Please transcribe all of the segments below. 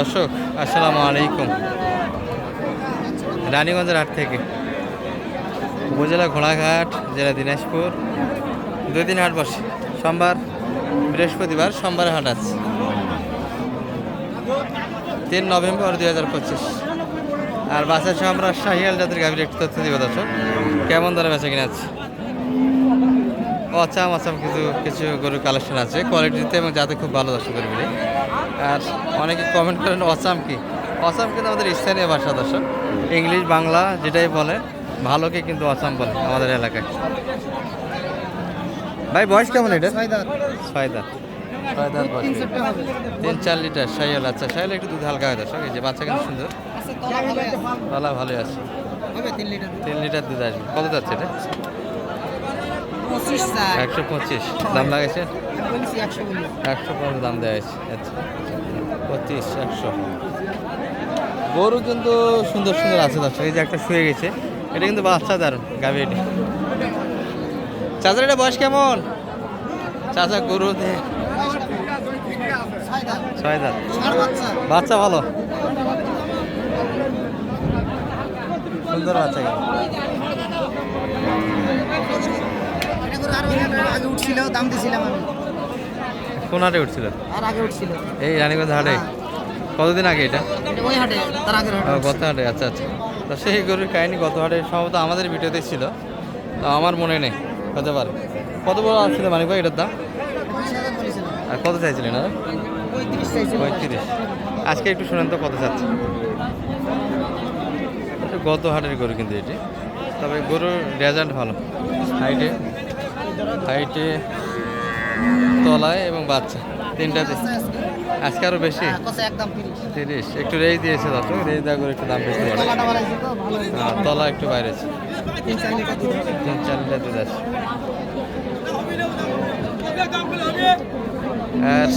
দর্শক, আসসালামু আলাইকুম। রানীগঞ্জের হাট থেকে। উপজেলা ঘোড়াঘাট, জেলা দিনাজপুর। দুই দিন হাট বসে। সোমবার বৃহস্পতিবার, সোমবার হাট আছে। তিন নভেম্বর দুই হাজার পঁচিশ। আর বাসের সহ আমরা শাহিয়াল জাতের গাভীর একটু তথ্য দিব দর্শক। কেমন ধরে বেচা কিনে আছে? অচাম আচাম কিছু কিছু গরুর কালেকশন আছে। কোয়ালিটিতে এবং যাতে খুব ভালো দর্শক করে মিলে আর অনেকে কমেন্ট করেন অসাম কি? অসাম কিন্তু আমাদের স্থানীয় ভাষা দর্শক। ইংলিশ বাংলা যেটাই বলে ভালোকে কিন্তু অসাম বলে আমাদের এলাকায়। ভাই বয়স কেমন এটা ছয় দাঁত ছয় দাঁত বয়স। তিন চার লিটার সাইল আচ্ছা সাইল একটু দুধ হালকা হয় দর্শক এই যে বাচ্চা কিন্তু সুন্দর। তলা ভালোই আছে। তিন লিটার দুধ আসবে। কত যাচ্ছে এটা? একশো পঁচিশ। দাম লাগাইছে? একশো পনেরো দাম দেওয়া হয়েছে। আচ্ছা। পঁচিশ একশো। গরু কিন্তু সুন্দর সুন্দর আছে দর্শক এই যে একটা শুয়ে গেছে। এটা কিন্তু বাচ্চা দারুণ গাভি এটি। চাচার এটা বয়স কেমন? চাচা গরু ছয় দাঁত। বাচ্চা ভালো। সুন্দর বাচ্চা কোন হাটে উঠছিল? আর আগে উঠছিল। এই রানীগঞ্জ হাটে। কতদিন আগে এটা? গত হাটে আচ্ছা আচ্ছা। তো সেই গরুর কাহিনী গত হাটে সম্ভবত আমাদের ভিডিওতে ছিল। তো আমার মনে নেই হতে পারে। কত বড় আসছিল মানিক ভাই এটার দাম? আর কত চাইছিলেন না পঁয়ত্রিশ। আজকে একটু শুনেন তো কত চাচ্ছে। গত হাটের গরু কিন্তু এটি। তবে গরুর রেজাল্ট ভালো। হাইটে হাইটে তলায় এবং বাচ্চা তিনটাতে আজকে আরও বেশি? হ্যাঁ, তিরিশ। একটু রেজ দিয়েছে দর্শক রেজ দেওয়া করে একটু দাম বেশি পড়ে। হ্যাঁ, তলা একটু বাইরে তিন চার লিটার দুধ আছে। আর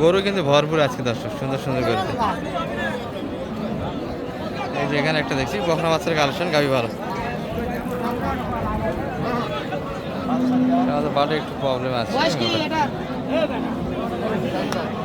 গরু কিন্তু ভরপুর আজকে দর্শক সুন্দর সুন্দর গরু। এই যে এখানে একটা দেখছি বকনা বাচ্চার কালেকশন গাবি ভালো। বাটে একটু প্রবলেম আছে।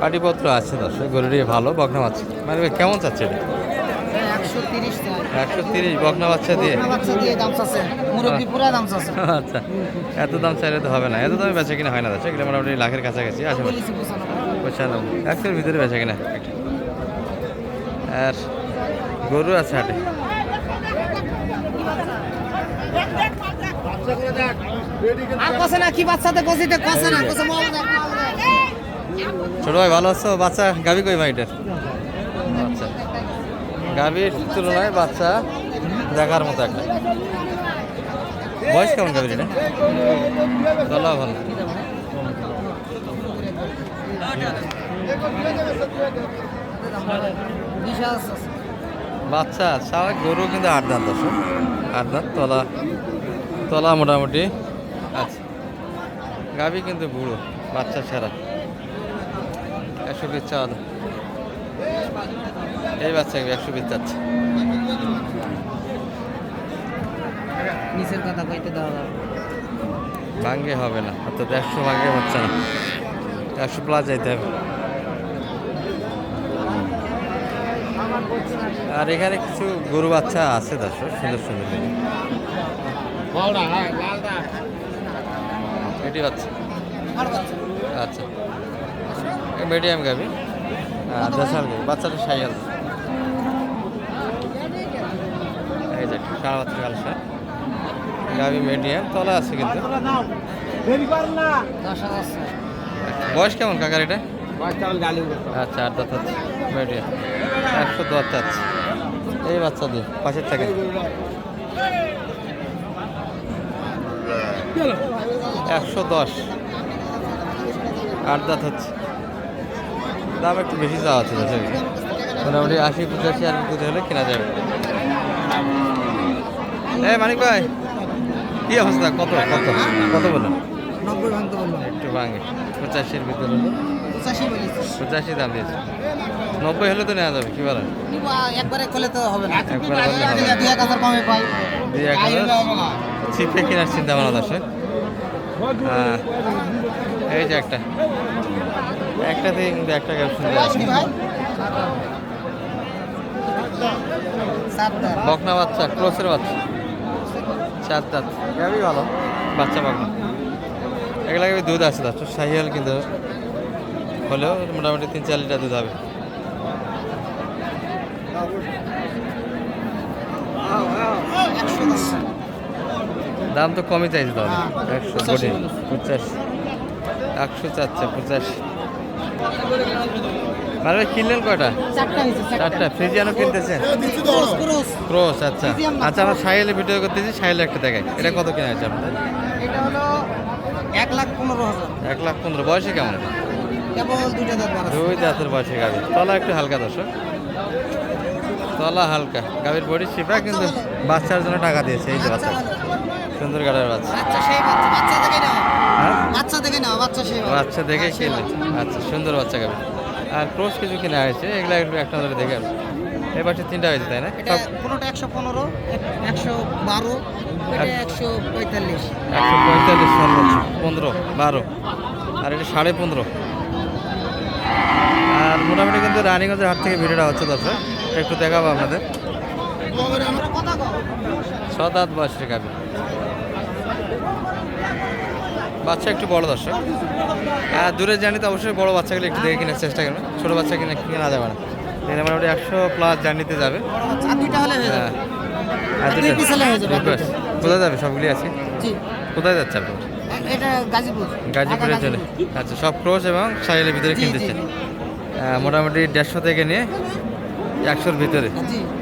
পাটিপত্র আছে দর্শক গরুটি ভালো বকনা বাচ্চা। মানে কেমন চাচ্ছে এটা? একশো তিরিশ বকনা বাচ্চা দিয়ে। আচ্ছা এত দাম চাইলে তো হবে না। এত দামে বেচা কিনা হয় না দর্শক এটা মোটামুটি লাখের কাছাকাছি আছে। পঁচানব্বই। একশোর ভিতরে বেচা কিনা। আর গরু আছে হাটে? আর কষে না, কি বাচ্চাতে কষিতে কষে। ছোট ভাই, ভালো আছো? বাচ্চা গাবি কই ভাই এটার আচ্ছা। গাবির তুলনায় বাচ্চা দেখার মতো একটা। বয়স কেমন গাবির এটা? চলা ভালো। বাচ্চা স্বাভাবিক গরু কিন্তু আট দাঁত দর্শক। আট দাঁত, তলা তলা মোটামুটি। আচ্ছা। গাবি কিন্তু বুড়ো বাচ্চা ছাড়া। একশো পিস চাওয়া। এই বাচ্চা একশো পিস চাচ্ছে। নিচের কথা কইতে দেওয়া যাবে ভাঙ্গে হবে না অর্থাৎ একশো ভাঙ্গে হচ্ছে না। একশো প্লাস যাইতে হবে। আর এখানে কিছু গরু বাচ্চা আছে দর্শক সুন্দর সুন্দর। এটি বাচ্চা আচ্ছা। মিডিয়াম গাবি দেশাল গাবি বাচ্চাটা সাইয়াল এই যে সারা বাচ্চা কালসা গাবি মিডিয়াম তলা আছে কিন্তু। দশ বয়স কেমন কাকার এটা। আচ্ছা আট দাঁত আছে। মিডিয়াম একশো দশ আছে। এই বাচ্চা দিয়ে পাশের থেকে। একশো দশ। আট দাঁত হচ্ছে। দাম একটু বেশি চাওয়া আছে মোটামুটি আশি পঁচাশি আর বিক্রি হলে কেনা যাবে। এই মানিক ভাই কি অবস্থা? কত? কত? কত বলুন একটু ভাঙে। পঁচাশির ভিতরে পঁচাশি দাম দিয়েছে। নব্বই হলে তো নেওয়া যাবে কি বলেন? একবারে করলে তো হবে না। একবারে হবে না। দুই এক হাজার কমে পাই। দুই এক হাজার? ছিপে কেনার চিন্তা ভাবনা আছে এই যে একটা। একটাতে কিন্তু একটা আছে কি ভাই বকনা বাচ্চা ক্রসের বাচ্চা। চার দাঁত। গাবি ভালো। বাচ্চা বকনা। এগুলা গাবি দুধ আছে দাঁত সাহিয়াল কিন্তু হলেও মোটামুটি তিন চার লিটার দুধ হবে। দাম তো কমই চাইছে তাহলে। হ্যাঁ, একশো কোটি পঁচাশি। একশো চাচ্ছে পঁচাশি। মানে কিনলেন কয়টা? চারটা হয়েছে চারটা। ফ্রিজিয়ানও কিনতেছেন ক্রস। আচ্ছা। আচ্ছা আমরা সাইলে ভিডিও করতেছি সাইলে একটা দেখাই। এটা কত কেনা আছে আপনাদের? এটা হলো এক লাখ পনেরো হাজার। এক লাখ পনেরো। বয়সে কেমন? দুই দাঁতের বয়সে গাভি তলা একটু হালকা দর্শক। তলা হালকা। গাভীর বডি শিপা কিন্তু বাচ্চার জন্য টাকা দিয়েছে এই যে বাচ্চা সুন্দর বাচ্চা। বাচ্চা সেই বাচ্চা বাচ্চা দেখে নাও। হ্যাঁ? বাচ্চা দেখে নাও বাচ্চা সেই বাচ্চা। দেখে। আচ্ছা সুন্দর বাচ্চা গাভি আর ক্রস কিছু কিনা হয়েছে? এগুলা একটু একটা ধরে দেখে এই পাশে তিনটা হয়েছে তাই না? এটা কোনোটা একশো পনেরো একশো বারো একশো পঁয়তাল্লিশ। একশো পঁয়তাল্লিশ সর্বোচ্চ পনেরো বারো। আর এটা সাড়ে পনেরো। আর মোটামুটি কিন্তু রানীগঞ্জের হাট থেকে ভিডিওটা হচ্ছে দর্শক। একটু দেখাবো আপনাদের। আট বয়সের গাভি বাচ্চা একটু বড় দর্শক। দূরে জানি তো অবশ্যই বড় বাচ্চাগুলো একটু দেখে কেনার চেষ্টা করবেন ছোটো বাচ্চা কিনে কেনা যাবে না। মোটামুটি একশো প্লাস জার্নিতে যাবে। হয়ে। কোথায় যাবে? সবগুলি আছে? কোথায় যাচ্ছে আপনার? গাজীপুরে। চলে। আচ্ছা সব ক্রোশ এবং সাইলের ভিতরে কিনতেছেন মোটামুটি দেড়শো থেকে নিয়ে একশোর ভিতরে।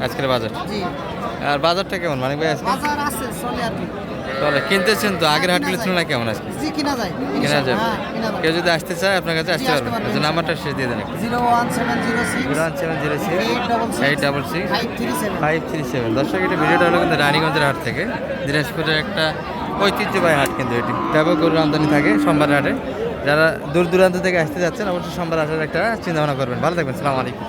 আজকের বাজার। আর বাজারটা কেমন? মানিক ভাই আজকে? আছে তাহলে কিনতেছেন তো? আগের হাটগুলি তুলনায় কেমন আজকে? জি কিনা যায় কেনা যাবে। হ্যাঁ কেউ যদি আসতে চায় আপনার কাছে আসতে পারবে, আচ্ছা নাম্বারটা শেষ দিয়ে দেন zero one seven zero six. One seven zero six. Eight double six five three seven. দর্শক এটা ভিডিওটা হলো কিন্তু রানীগঞ্জের হাট থেকে। দিনাজপুরের একটা ঐতিহ্যবাহী হাট কিন্তু এটি। ব্যাপক গরুর আমদানি থাকে সোমবার হাটে যারা দূর দূরান্ত থেকে আসতে যাচ্ছেন অবশ্যই সোমবার হাটের একটা চিন্তা ভাবনা করবেন। ভালো থাকবেন। সালাম আলাইকুম।